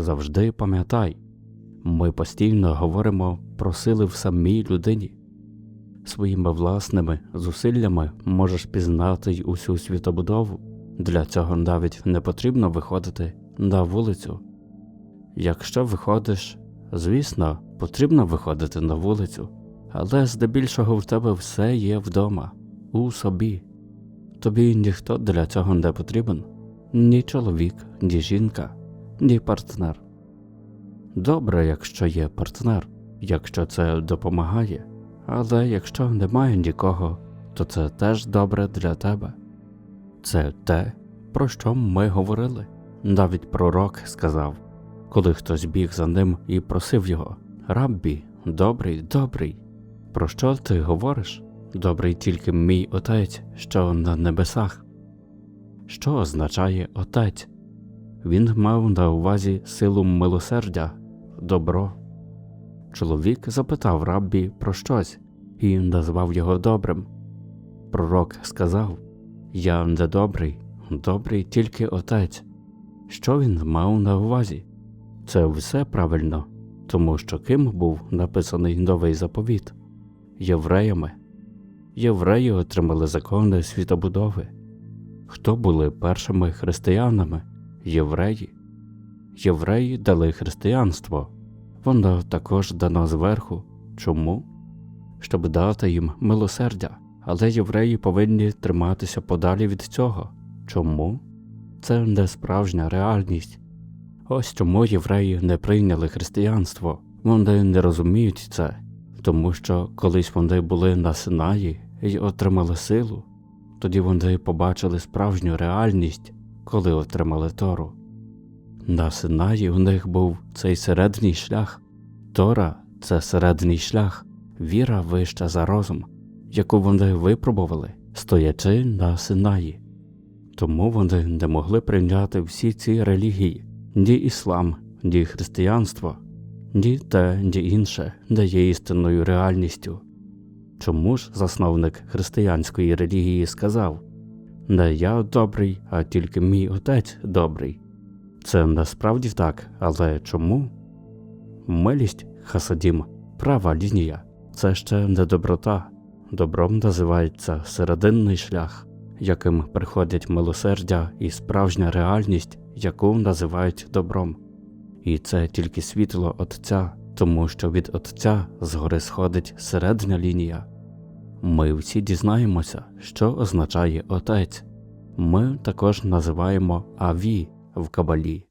завжди пам'ятай, ми постійно говоримо про сили в самій людині. Своїми власними зусиллями можеш пізнати й усю світобудову. Для цього навіть не потрібно виходити на вулицю. Якщо виходиш, звісно, потрібно виходити на вулицю, але здебільшого в тебе все є вдома, у собі. Тобі ніхто для цього не потрібен ні чоловік, ні жінка, ні партнер. Добре, якщо є партнер, якщо це допомагає, але якщо немає нікого, то це теж добре для тебе. Це те, про що ми говорили. Навіть пророк сказав, коли хтось біг за ним і просив його Раббі, добрий, добрий. Про що ти говориш? Добрий тільки мій отець, що на небесах. Що означає отець? Він мав на увазі силу милосердя, добро. Чоловік запитав раббі про щось і назвав його добрим. Пророк сказав Я не добрий, добрий тільки отець. Що він мав на увазі? Це все правильно, тому що ким був написаний новий заповіт? Євреями. Євреї отримали закони світобудови. Хто були першими християнами? Євреї. Євреї дали християнство. Воно також дано зверху. Чому? Щоб дати їм милосердя. Але євреї повинні триматися подалі від цього. Чому? Це не справжня реальність. Ось чому євреї не прийняли християнство. Вони не розуміють це, тому що колись вони були на Синаї і отримали силу, тоді вони побачили справжню реальність, коли отримали Тору. На Синаї у них був цей середній шлях. Тора це середній шлях, віра вища за розум, яку вони випробували, стоячи на Синаї. Тому вони не могли прийняти всі ці релігії ні іслам, ні християнство, ні те, ні інше не є істинною реальністю. Чому ж засновник християнської релігії сказав Не я добрий, а тільки мій отець добрий? Це насправді так, але чому? Милість Хасадім, права лінія, це ще не доброта. Добром називається серединний шлях, яким приходять милосердя і справжня реальність, яку називають добром. І це тільки світло Отця, тому що від Отця згори сходить середня лінія. Ми всі дізнаємося, що означає Отець. Ми також називаємо Аві в Кабалі.